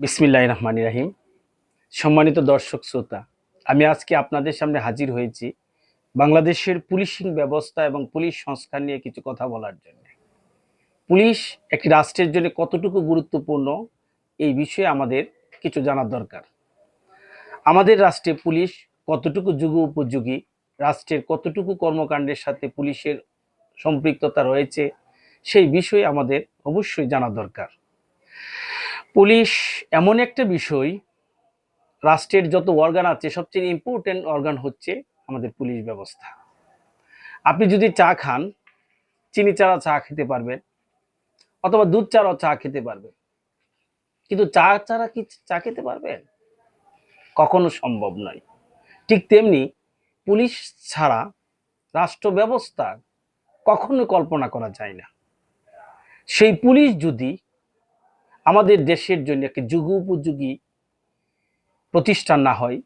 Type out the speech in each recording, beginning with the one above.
বিসমিল্লাহ রহমান রাহিম। সম্মানিত দর্শক শ্রোতা, আমি আজকে আপনাদের সামনে হাজির হয়েছি বাংলাদেশের পুলিশিং ব্যবস্থা এবং পুলিশ সংস্কার নিয়ে কিছু কথা বলার জন্য। পুলিশ একটি রাষ্ট্রের জন্য কতটুকু গুরুত্বপূর্ণ এই বিষয়ে আমাদের কিছু জানার দরকার। আমাদের রাষ্ট্রে পুলিশ কতটুকু যুগ উপযোগী, রাষ্ট্রের কতটুকু কর্মকাণ্ডের সাথে পুলিশের সম্পৃক্ততা রয়েছে, সেই বিষয়ে আমাদের অবশ্যই জানা দরকার। পুলিশ এমন একটা বিষয়, রাষ্ট্রের যত অর্গান আছে, সবচেয়ে ইম্পর্টেন্ট অর্গান হচ্ছে আমাদের পুলিশ ব্যবস্থা। আপনি যদি চা খান, চিনি চারা চা খেতে পারবেন, অথবা দুধ ছাড়াও চা খেতে পারবেন। কিন্তু চা ছাড়া কি চা খেতে পারবেন? কখনো সম্ভব নয়। ঠিক তেমনি পুলিশ ছাড়া রাষ্ট্র ব্যবস্থা কখনো কল্পনা করা যায় না। সেই পুলিশ যদি আমাদের দেশের জন্য একটি যুগ উপযোগী প্রতিষ্ঠান না হয়,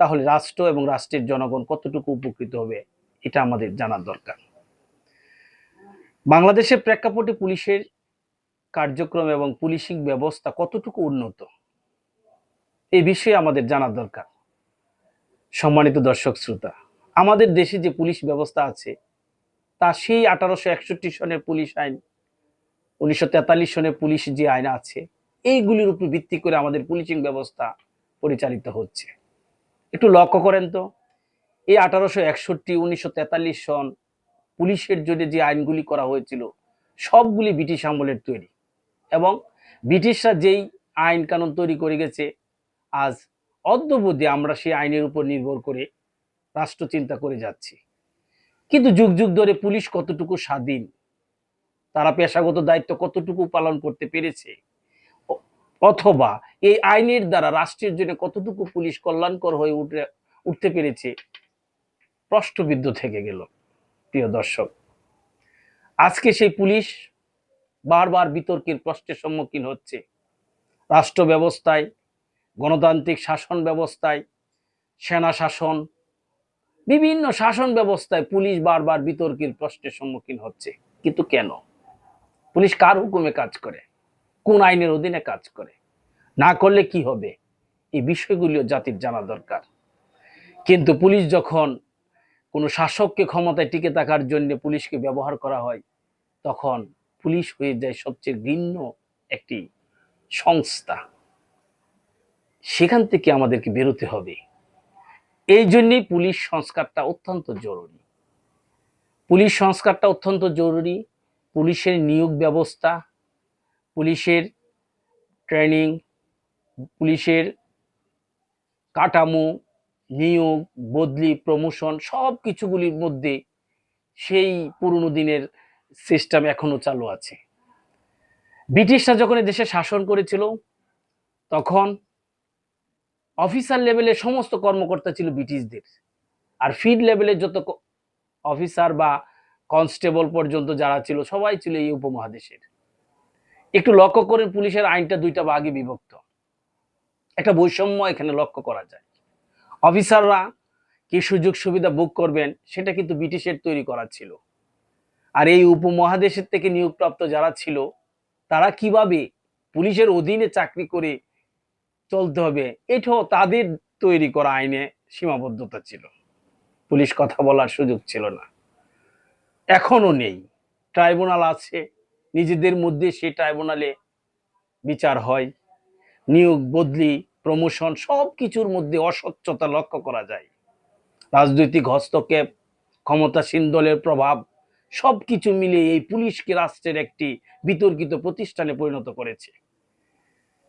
তাহলে রাষ্ট্র এবং রাষ্ট্রের জনগণ কতটুকু উপকৃত হবে, এটা আমাদের জানার দরকার। বাংলাদেশের প্রেক্ষাপটে পুলিশের কার্যক্রম এবং পুলিশিং ব্যবস্থা কতটুকু উন্নত এই বিষয়ে আমাদের জানার দরকার। সম্মানিত দর্শক শ্রোতা, আমাদের দেশে যে পুলিশ ব্যবস্থা আছে, তা সেই আঠারোশো একষট্টি সনের পুলিশ আইন উনিশশো সনের পুলিশ যে আইন আছে, এইগুলির উপর ভিত্তি করে আমাদের পুলিশিং ব্যবস্থা পরিচালিত হচ্ছে। একটু লক্ষ্য করেন তো, এই আঠারোশো একষট্টি, উনিশশো সন পুলিশের জন্য যে আইনগুলি করা হয়েছিল, সবগুলি ব্রিটিশ আমলের তৈরি। এবং ব্রিটিশরা যেই আইন কানুন তৈরি করে গেছে, আজ অদ্যবধি আমরা সেই আইনের উপর নির্ভর করে রাষ্ট্র চিন্তা করে যাচ্ছি। কিন্তু যুগ যুগ ধরে পুলিশ কতটুকু স্বাধীন তারা পেশাগত দায়িত্ব কতটুকু পালন করতে পেরেছে? অথবা এই আইনের দ্বারা রাষ্ট্রের জন্য কতটুকু পুলিশ কল্যাণকর হয়ে উঠে, উঠতে পেরেছে? প্রশ্নবিদ্ধ থেকে গেল, প্রিয় দর্শক। আজকে সেই পুলিশ বারবার বিতর্কের প্রশ্নের সম্মুখীন হচ্ছে। রাষ্ট্র ব্যবস্থায়, গণতান্ত্রিক শাসন ব্যবস্থায়, সেনা শাসন, বিভিন্ন শাসন ব্যবস্থায় পুলিশ বারবার বিতর্কের প্রশ্নের সম্মুখীন হচ্ছে। কিন্তু কেন? পুলিশ কার হুকুমে কাজ করে? কোন আইনের অধীনে কাজ করে? না করলে কি হবে? এই বিষয়গুলিও জাতির জানা দরকার। কিন্তু পুলিশ যখন কোনো শাসককে ক্ষমতায় টিকে থাকার জন্য পুলিশকে ব্যবহার করা হয়, তখন পুলিশ হয়ে যায় সবচেয়ে ঘৃণ্য একটি সংস্থা। সেখান থেকে আমাদেরকে বেরোতে হবে। এই জন্যেই পুলিশ সংস্কারটা অত্যন্ত জরুরি। পুলিশ সংস্কারটা অত্যন্ত জরুরি পুলিশের নিয়োগ ব্যবস্থা, পুলিশের ট্রেনিং, পুলিশের কাঠামো, নিয়োগ, বদলি, প্রমোশন সব কিছুগুলির মধ্যে সেই পুরনো দিনের সিস্টেম এখনও চালু আছে। ব্রিটিশরা যখন দেশে শাসন করেছিল, তখন অফিসার লেভেলের সমস্ত কর্মকর্তা ছিল ব্রিটিশদের। আর ফিল্ড লেভেলের যত অফিসার বা কনস্টেবল পর্যন্ত যারা ছিল, সবাই ছিল এই উপমহাদেশের। একটু লক্ষ্য করেন পুলিশের আইনটা দুইটা ভাগে বিভক্ত। একটা বৈষম্য এখানে লক্ষ্য করা যায়। অফিসাররা কি সুযোগ সুবিধা ভোগ করবেন, সেটা কিন্তু ব্রিটিশের তৈরি করা ছিল। আর এই উপমহাদেশের থেকে নিয়োগপ্রাপ্ত যারা ছিল, তারা কীভাবে পুলিশের অধীনে চাকরি করে চলতে হবে, এটাও তাদের তৈরি করা আইনে সীমাবদ্ধতা ছিল। পুলিশ কথা বলার সুযোগ ছিল না। এখনও নেই। ট্রাইব্যুনাল আছে, নিজেদের মধ্যে সেই ট্রাইব্যুনালে বিচার হয়। নিয়োগ, বদলি, প্রমোশন সব কিছুর মধ্যে অস্বচ্ছতা লক্ষ্য করা যায়। রাজনৈতিক হস্তক্ষেপ, ক্ষমতাসীন দলের প্রভাব, সব কিছু মিলিয়ে এই পুলিশকে রাষ্ট্রের একটি বিতর্কিত প্রতিষ্ঠানে পরিণত করেছে।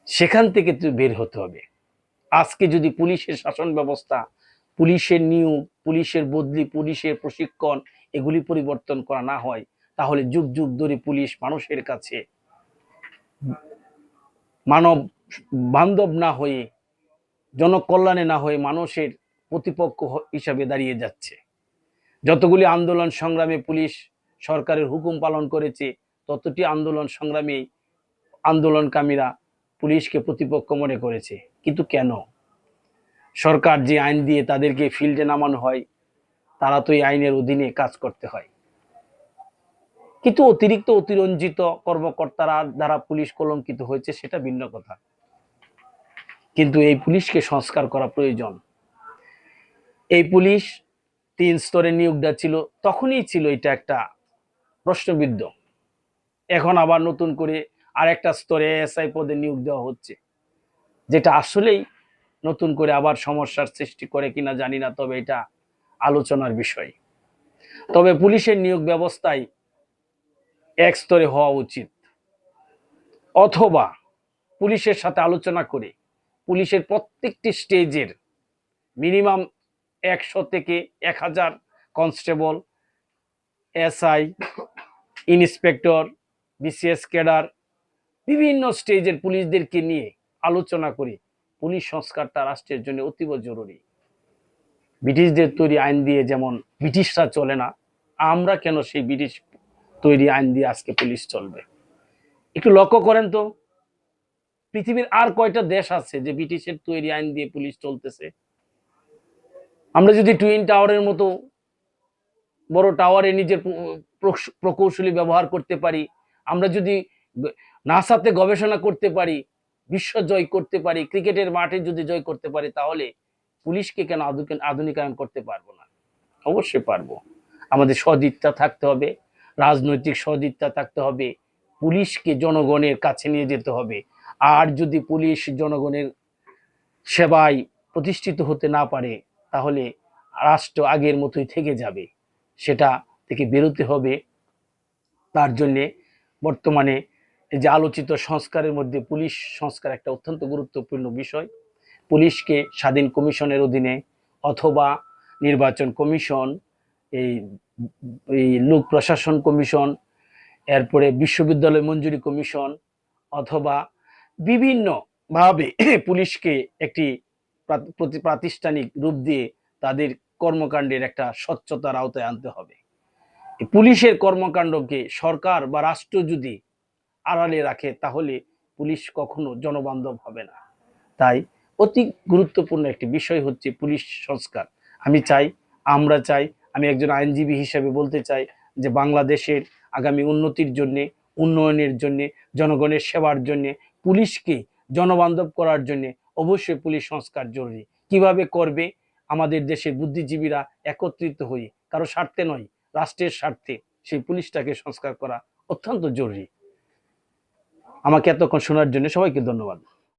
সেখান থেকে বের হতে হবে। আজকে যদি পুলিশের শাসন ব্যবস্থা পুলিশের নিয়োগ পুলিশের বদলি, পুলিশের প্রশিক্ষণ এগুলি পরিবর্তন করা না হয়, তাহলে যুগ যুগ ধরে পুলিশ মানুষের কাছে মানব বান্ধব না হয়ে, জনকল্যাণে না হয়ে মানুষের প্রতিপক্ষ হিসাবে দাঁড়িয়ে যাচ্ছে। যতগুলি আন্দোলন সংগ্রামে পুলিশ সরকারের হুকুম পালন করেছে, ততটি আন্দোলন সংগ্রামে আন্দোলনকামীরা পুলিশকে প্রতিপক্ষ মনে করেছে। কিন্তু কেন? সরকার যে আইন দিয়ে তাদেরকে ফিল্ডে নামানো হয়, তারা তো এই আইনের অধীনে কাজ করতে হয়। কিন্তু অতিরিক্ত অতিরঞ্জিত কর্মকর্তারা দ্বারা পুলিশ কলঙ্কিত হয়েছে, সেটা ভিন্ন কথা। কিন্তু এই পুলিশকে সংস্কার করা প্রয়োজন। এই পুলিশ তিন স্তরে নিয়োগটা ছিল, তখনই ছিল এটা একটা প্রশ্নবিদ্ধ। এখন আবার নতুন করে আরেকটা স্তরে এসআই পদে নিয়োগ দেওয়া হচ্ছে, যেটা আসলেই নতুন করে আবার সমস্যার সৃষ্টি করে কিনা জানি না, তবে এটা আলোচনার বিষয়। তবে পুলিশের নিয়োগ ব্যবস্থায় এক স্তরে হওয়া উচিত। অথবা পুলিশের সাথে আলোচনা করে পুলিশের প্রত্যেকটি স্টেজের মিনিমাম একশো থেকে এক হাজার constable, SI, inspector, BCS cadre, বিভিন্ন স্টেজের পুলিশদেরকে নিয়ে আলোচনা করে পুলিশ সংস্কারটা রাষ্ট্রের জন্য অতীব জরুরি। ব্রিটিশদের তৈরি আইন দিয়ে যেমন ব্রিটিশরা চলে না, আমরা কেন সেই ব্রিটিশ তৈরি আইন দিয়ে আজকে পুলিশ চলবে? একটু লক্ষ্য করেন তো, পৃথিবীর আর কয়টা দেশ আছে যে ব্রিটিশের তৈরি আইন দিয়ে পুলিশ চলতেছে? আমরা যদি টুইন টাওয়ারের মতো বড় টাওয়ারে নিজের প্র- প্রকৌশলী ব্যবহার করতে পারি, আমরা যদি নাসাতে গবেষণা করতে পারি বিশ্ব জয় করতে পারি, ক্রিকেটের মাঠে যদি জয় করতে পারি, তাহলে পুলিশকে কেন আধুনিক- আধুনিকায়ন করতে পারব না? অবশ্যই পারব। আমাদের সদিচ্ছা থাকতে হবে, রাজনৈতিক সদিচ্ছা থাকতে হবে, পুলিশকে জনগণের কাছে নিয়ে যেতে হবে। আর যদি পুলিশ জনগণের সেবায় প্রতিষ্ঠিত হতে না পারে, তাহলে রাষ্ট্র আগের মতোই থেকে যাবে। সেটা থেকে বেরোতে হবে। তার জন্যে বর্তমানে এই যে আলোচিত সংস্কারের মধ্যে পুলিশ সংস্কার একটা অত্যন্ত গুরুত্বপূর্ণ বিষয়। পুলিশকে স্বাধীন কমিশনের অধীনে অথবা নির্বাচন কমিশন, এই এই লোক প্রশাসন কমিশন, এরপরে বিশ্ববিদ্যালয় মঞ্জুরি কমিশন অথবা বিভিন্ন ভাবে পুলিশকে একটি প্রতি- প্রাতিষ্ঠানিক রূপ দিয়ে তাদের কর্মকাণ্ডের একটা স্বচ্ছতার আওতায় আনতে হবে। পুলিশের কর্মকাণ্ডকে সরকার বা রাষ্ট্র যদি আড়ালে রাখে, তাহলে পুলিশ কখনো জনবান্ধব হবে না। তাই অতি গুরুত্বপূর্ণ একটি বিষয় হচ্ছে পুলিশ সংস্কার। আমি চাই, আমরা চাই, আমি একজন আইনজীবী হিসেবে বলতে চাই যে বাংলাদেশের আগামী উন্নতির জন্যে, উন্নয়নের জন্যে, জনগণের সেবার জন্যে, পুলিশকে জনবান্ধব করার জন্যে অবশ্যই পুলিশ সংস্কার জরুরি। কীভাবে করবে? আমাদের দেশের বুদ্ধিজীবীরা একত্রিত হয়ে, কারও স্বার্থে নয়, রাষ্ট্রের স্বার্থে সেই পুলিশটাকে সংস্কার করা অত্যন্ত জরুরি। আমাকে এতক্ষণ শোনার জন্য সবাইকে ধন্যবাদ।